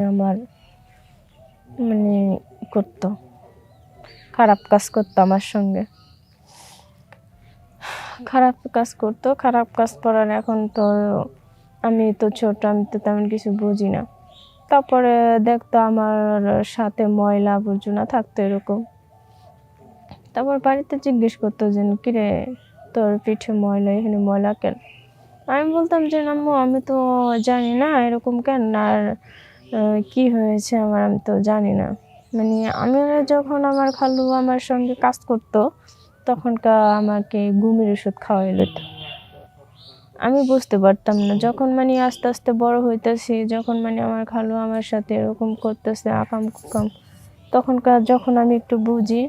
আমার মানে করতো, খারাপ কাজ করতো আমার সঙ্গে। খারাপ কাজ করতো, খারাপ কাজ করার এখন তো আমি তো ছোট, আমি তো তেমন কিছু বুঝি না। তারপরে দেখতো আমার সাথে ময়লা আবর্জনা থাকতো এরকম। তারপর বাড়িতে জিজ্ঞেস করতো যে, কিরে, তোর পিঠে ময়লা, এখানে ময়লা কেন? আমি বলতাম যে, আম্মু, আমি তো জানি না, এরকম কেন? আর কি হয়েছে আমার আমি তো জানি না। মানে আমি যখন আমার খালু আমার সঙ্গে কাজ করতো, তখনকার আমাকে ঘুমের ওষুধ খাওয়াই দিত। আমি বুঝতে পারতাম না, যখন মানে আস্তে আস্তে বড় হইতেছি, যখন মানে আমার খালু আমার সাথে এরকম করতেছে, আকাম কুকাম, তখনকার যখন আমি একটু বুঝি,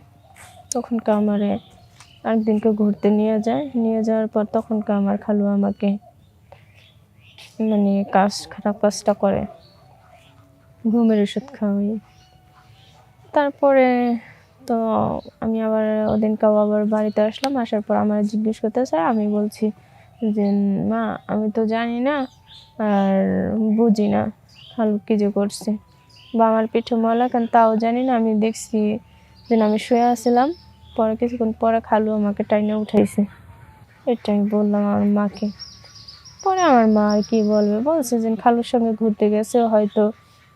তখনকার আমারে একদিনকে ঘুরতে নিয়ে যায়। নিয়ে যাওয়ার পর তখনকার আমার খালু আমাকে মানে কাজ, খারাপ কাজটা করে। ঘুমের ওষুধ খাওয়াই। তারপরে তো আমি আবার ওদিনকাও আবার বাড়িতে আসলাম, আসার পর আমার জিজ্ঞেস করতেছে, আমি বলছি যে, মা, আমি তো জানি না আর বুঝি না খালু কিছু করছে। বা আমার পিঠে ময়লা কেন তাও জানি না, আমি দেখছি যে আমি শুয়ে আসছিলাম পরে কিছুক্ষণ পরে খালু আমাকে টাইনে উঠাইছে। এটা আমি বললাম আমার মাকে। পরে আমার মা আর কি বলবে? বলছে যে, খালুর সঙ্গে ঘুরতে গেছে, হয়তো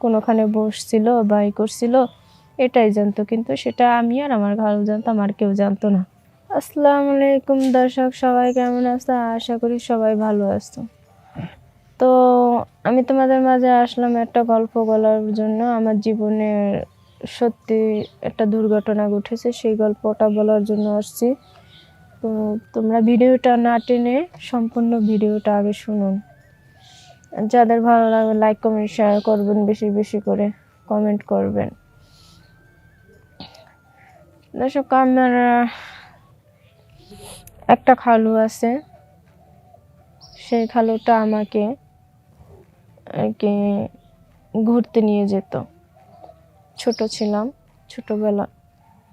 কোনোখানে বসছিল বা ই করছিল, এটাই জানতো। কিন্তু সেটা আমি আর আমার খালু জানতাম, আর কেউ জানতো না। আসসালামু আলাইকুম দর্শক, সবাই কেমন আসতো আশা করি সবাই ভালো আসতো তো আমি তোমাদের মাঝে আসলাম একটা গল্প বলার জন্য। আমার জীবনের সত্যি একটা দুর্ঘটনা ঘটেছে, সেই গল্পটা বলার জন্য আসছি। তো তোমরা ভিডিওটা না টেনে সম্পূর্ণ ভিডিওটা আগে শুনুন। যাদের ভালো লাগবে লাইক কমেন্ট শেয়ার করবেন বেশি বেশি করে কমেন্ট করবেন। দর্শক, আমার একটা খালু আছে। সেই খালুটা আমাকে আর কি ঘুরতে নিয়ে যেত। ছোট ছিলাম, ছোটবেলা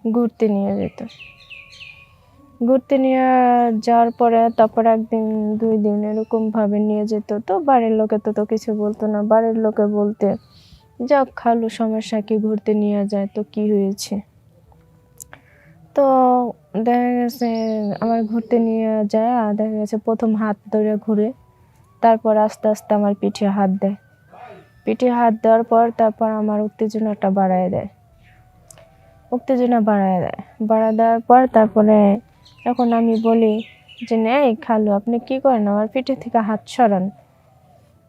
ঘুরতে নিয়ে যেত। ঘুরতে নিয়ে যাওয়ার পরে, তারপর একদিন, দুই দিন এরকম ভাবে নিয়ে যেত তো, বাড়ির লোকে তো তো কিছু বলতো না। বাড়ির লোকে বলতে, যাক, খালু, সমস্যা কি? ঘুরতে নিয়ে যায় তো কি হয়েছে? তো দেখা গেছে, আমার ঘুরতে নিয়ে যায়, আর দেখা গেছে প্রথম হাত ধরে ঘুরে, তারপর আস্তে আস্তে আমার পিঠে হাত দেয়। পিঠে হাত দেওয়ার পর, তারপর আমার উত্তেজনাটা বাড়ায় দেয়। উত্তেজনা বাড়ায় দেয়। বাড়া দেওয়ার পর, তারপরে এখন আমি বলি যে, নেই খালু, আপনি কি করেন? আমার পিঠে থেকে হাত সরান।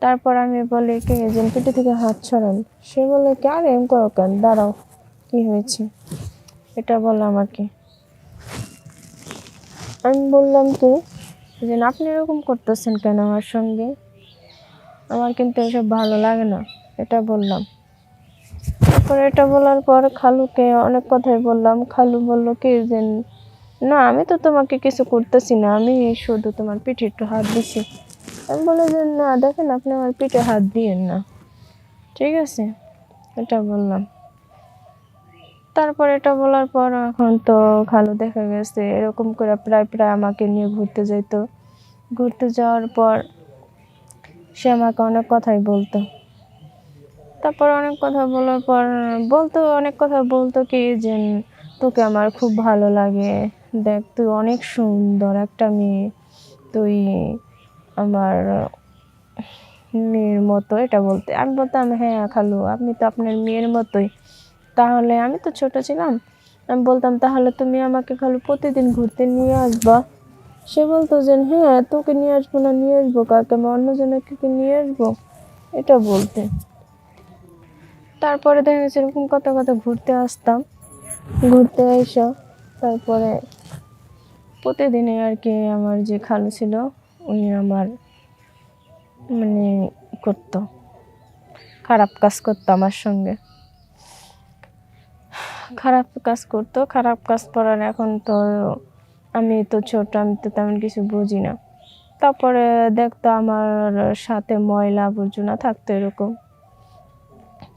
তারপর আমি বলি, কে যে পিঠে থেকে হাত সরান? সে বলে, কি, আর এম করো কেন? দাঁড়াও, কি হয়েছে? এটা বলল আমাকে। আমি বললাম কি যে আপনি এরকম করতেছেন কেন আমার সঙ্গে? আমার কিন্তু এসব ভালো লাগে না। এটা বললাম। তারপর এটা বলার পর খালুকে অনেক কথাই বললাম। খালু বলল, কি যে না, আমি তো তোমাকে কিছু করতেছি না, আমি শুধু তোমার পিঠে একটু হাত দিছি। আমি বলে যে, না, দেখেন আপনি আমার পিঠে হাত দিয়েন না। ঠিক আছে। এটা বললাম। তারপর এটা বলার পর এখন তো খালু দেখা গেছে, এরকম করে প্রায় প্রায় আমাকে নিয়ে ঘুরতে যেত ঘুরতে যাওয়ার পর সে আমাকে অনেক কথাই বলতো। তারপর অনেক কথা বলার পর, বলতো, অনেক কথা বলতো কি যে, তোকে আমার খুব ভালো লাগে। দেখ, তুই অনেক সুন্দর একটা মেয়ে। তুই আমার মেয়ের মতো, এটা বলতে, আমি বলতাম হ্যাঁ খালু, আপনি তো আপনার মেয়ের মতোই। তাহলে আমি তো ছোট ছিলাম। আমি বলতাম, তাহলে তুমি আমাকে খালু প্রতিদিন ঘুরতে নিয়ে আসবা? সে বলতো যে হ্যাঁ তোকে নিয়ে আসব না, নিয়ে আসব কাকে? আমি অন্যজনকে নিয়ে আসব? এটা বলতে। তারপরে দেখা গেছে এরকম কত কত ঘুরতে আসতাম। ঘুরতে এসে তারপরে প্রতিদিনে আর কি আমার যে খালু ছিল, উনি আমার মানে করতো, খারাপ কাজ করতো আমার সঙ্গে। খারাপ কাজ করতো, খারাপ কাজ করার এখন তো আমি তো ছোট, আমি তো তেমন কিছু বুঝি না। তারপরে দেখতো আমার সাথে ময়লা আবর্জনা থাকতো এরকম।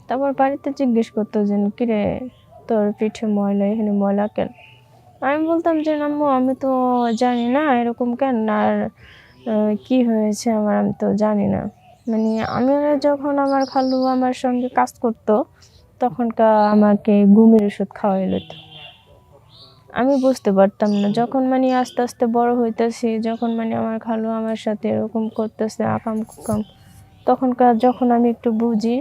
তারপর বাড়িতে জিজ্ঞেস করতো যে, কিরে, তোর পিঠে ময়লা, এখানে ময়লা কেন? আমি বলতাম যে আম্মু আমি তো জানি না এরকম কেন? আর কি হয়েছে আমার আমি তো জানি না। মানে আমি যখন আমার খালু আমার সঙ্গে কাজ করতো, তখনকার আমাকে ঘুমের ওষুধ খাওয়াই লইতো। আমি বুঝতে পারতাম না, যখন মানে আস্তে আস্তে বড় হইতেছি, যখন মানে আমার খালু আমার সাথে এরকম করতেছে, আকাম কুকাম, তখনকার যখন আমি একটু বুঝি,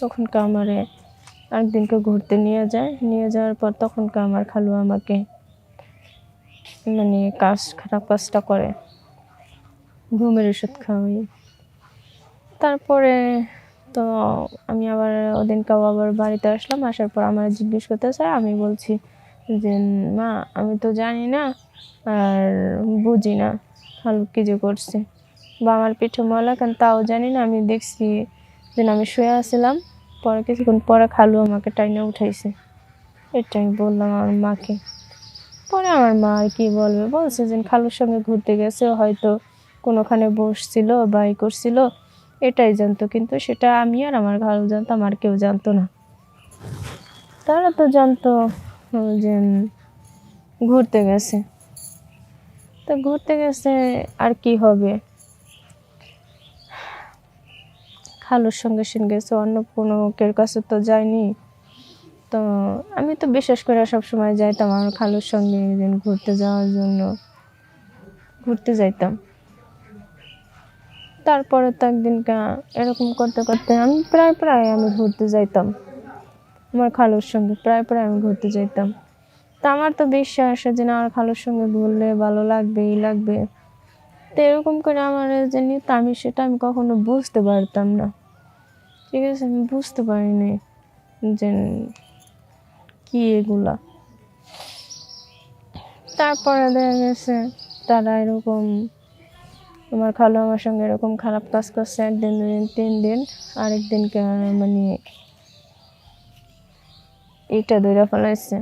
তখনকার আমারে একদিনকে ঘুরতে নিয়ে যায়। নিয়ে যাওয়ার পর তখনকার আমার খালু আমাকে মানে কাজ খারাপ কাজটা করে। ঘুমের ওষুধ খাওয়াই। তারপরে তো আমি আবার ওদিনকাও আবার বাড়িতে আসলাম, আসার পর আমার জিজ্ঞেস করতে করতেছে আমি বলছি যে, মা, আমি তো জানি না আর বুঝি না খালু কী যে করছে। বা আমার পিঠে ময়লা কেন তাও জানি না, আমি দেখছি যে আমি শুয়ে আসছিলাম পরে কিছুক্ষণ পরে খালু আমাকে টাইনে উঠাইছে। এটা আমি বললাম আমার মাকে। পরে আমার মা আর কি বলবে? বলছে যে খালুর সঙ্গে ঘুরতে গেছে, হয়তো কোনোখানে বসছিল বা ই করছিল, এটাই জানতো। কিন্তু সেটা আমি আর আমার খালু জানতাম আর কেউ জানতো না। তারা তো জানতো যে, ঘুরতে গেছে। তো ঘুরতে গেছে, আর কি হবে? খালুর সঙ্গে সঙ্গে গেছে অন্য কোনো কের কাছে তো যায়নি। তো আমি তো বিশেষ করে সব সময় যাইতাম আমার খালুর সঙ্গে একদিন ঘুরতে যাওয়ার জন্য। ঘুরতে যাইতাম। তারপরে তো একদিন এরকম করতে করতে আমি প্রায় প্রায় আমি ঘুরতে যাইতাম। আমার খালুর সঙ্গে প্রায় প্রায় আমি ঘুরতে যাইতাম। তা আমার তো বিশ্বাস যে না আমার খালুর সঙ্গে ঘুরলে ভালো লাগবে এই লাগবে। তো এরকম করে আমার যে নিত, আমি সেটা আমি কখনো বুঝতে পারতাম না। ঠিক আছে? আমি বুঝতে পারিনি যে কি এগুলা? তারপরে দেখা গেছে তারা এরকম আমার খালু আমার সঙ্গে এরকম খারাপ কাজ করছে, একদিন দুই দিন তিন দিন আরেক দিনকে মানে ইটা ধরে ফেলাইছে।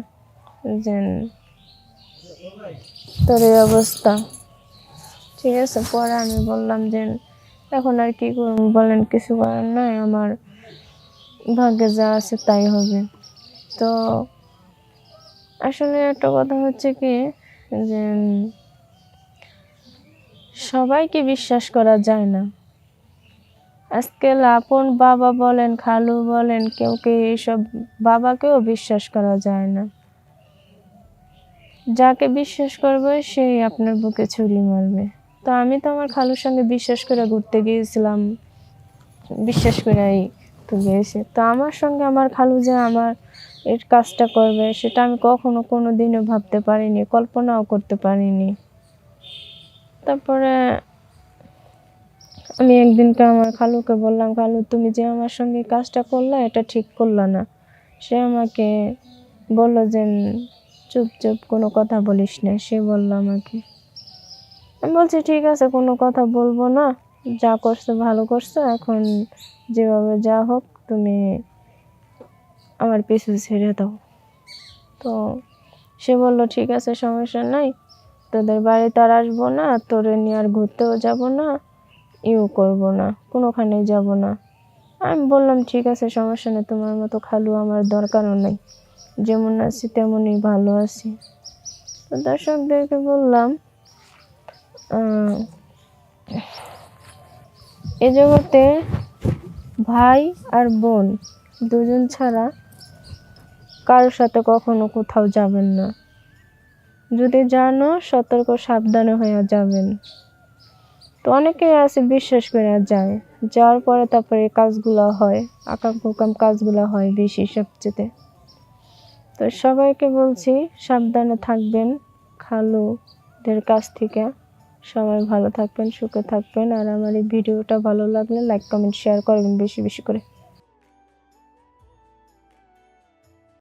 যে তোর এই অবস্থা। ঠিক আছে, পরে আমি বললাম যে এখন আর কি করব? বলেন, কিছু করার নাই, আমার ভাগ্যে যা আছে তাই হবে। তো আসলে একটা কথা হচ্ছে কি যে সবাইকে বিশ্বাস করা যায় না। আজকাল আপন বাবা বলেন, খালু বলেন, কেউ কেউ এইসব বাবাকেও বিশ্বাস করা যায় না। যাকে বিশ্বাস করবে, সেই আপনার বুকে ছুরি মারবে। তো আমি তো আমার খালুর সঙ্গে বিশ্বাস করে ঘুরতে গিয়েছিলাম, বিশ্বাস করেই তো গিয়েছি। তো আমার সঙ্গে আমার খালু যে আমার এর কাজটা করবে, সেটা আমি কখনো কোনো দিনও ভাবতে পারিনি, কল্পনাও করতে পারিনি। তারপরে আমি একদিনকে আমার খালুকে বললাম, খালু, তুমি যে আমার সঙ্গে কাজটা করলা, এটা ঠিক করলা না। সে আমাকে বলল যে, চুপ চুপ, কোনো কথা বলিস না। সে বলল আমাকে, আমি বলছি, ঠিক আছে, কোনো কথা বলব না। যা করছ, ভালো করছ। এখন যেভাবে যা হোক, তুমি আমার পিছু ছেড়ে দাও। তো সে বলল, ঠিক আছে, সমস্যা নাই। তোদের বাড়িতে আর আসব না, তোরে নিয়ে আর ঘুরতেও যাব না, ইউ করব না, কোনোখানেই যাব না। আমি বললাম, ঠিক আছে, সমস্যা নেই, তোমার মতো খালু আমার দরকারও নেই। যেমন আছি, তেমনই ভালো আছি। তো দর্শকদেরকে বললাম এ জগতে ভাই আর বোন দুজন ছাড়া কারোর সাথে কখনো কোথাও যাবেন না। যদি জানো, সতর্ক, সাবধানে হয়ে যাবেন। তো অনেকে আছে বিশ্বাস করে যায়। যাওয়ার পরে তারপরে কাজগুলো হয় আকাম কুকাম কাজগুলো হয় বেশি সবচেয়ে। তো সবাইকে বলছি, সাবধানে থাকবেন। খালুদের কাছ থেকে সবাই ভালো থাকবেন, সুখে থাকবেন। আর আমার এই ভিডিওটা ভালো লাগলে লাইক কমেন্ট শেয়ার করবেন বেশি বেশি করে।